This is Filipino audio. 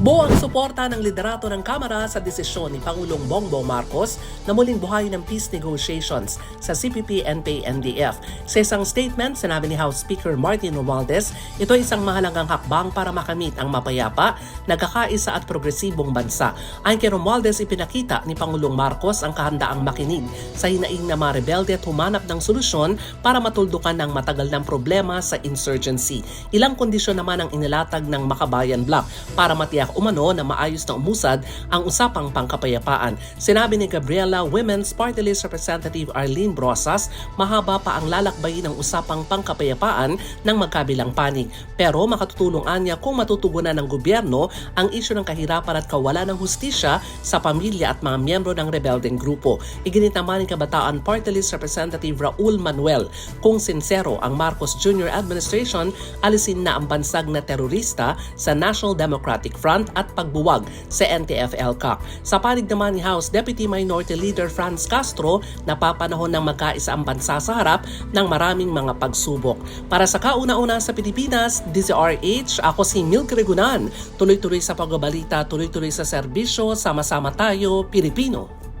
Buo ang suporta ng liderato ng Kamara sa desisyon ni Pangulong Bongbong Marcos na muling buhayin ng peace negotiations sa CPP, NP, NDF. Sa isang statement, sinabi ni House Speaker Martin Romualdez, ito ay isang mahalagang hakbang para makamit ang mapayapa, nagkakaisa at progresibong bansa. Ayon kay Romualdez, ipinakita ni Pangulong Marcos ang kahandaang makinig sa hinaing na mga rebelde at humanap ng solusyon para matuldukan ng matagal ng problema sa insurgency. Ilang kondisyon naman ang inilatag ng Makabayan Bloc para matiyak umano na maayos na umusad ang usapang pangkapayapaan. Sinabi ni Gabriela Women's Party List Representative Arlene Brosas, mahaba pa ang lalakbayin ng usapang pangkapayapaan ng magkabilang panig. Pero makatutulong anya kung matutugunan ng gobyerno ang isyu ng kahirapan at kawalan ng hustisya sa pamilya at mga miyembro ng rebeldeng grupo. Iginit naman ni Kabataan Party List Representative Raul Manuel kung sincero ang Marcos Jr. administration, alisin na ang bansag na terorista sa National Democratic Front at pagbuwag sa NTF-ELCAC. Sa panig naman ni House Deputy Minority Leader Franz Castro, napapanahon ng magkaisa ang bansa sa harap ng maraming mga pagsubok. Para sa kauna-una sa Pilipinas, DZRH, ako si Milk Regunan. Tuloy-tuloy sa pagbabalita, tuloy-tuloy sa serbisyo, sama-sama tayo, Pilipino.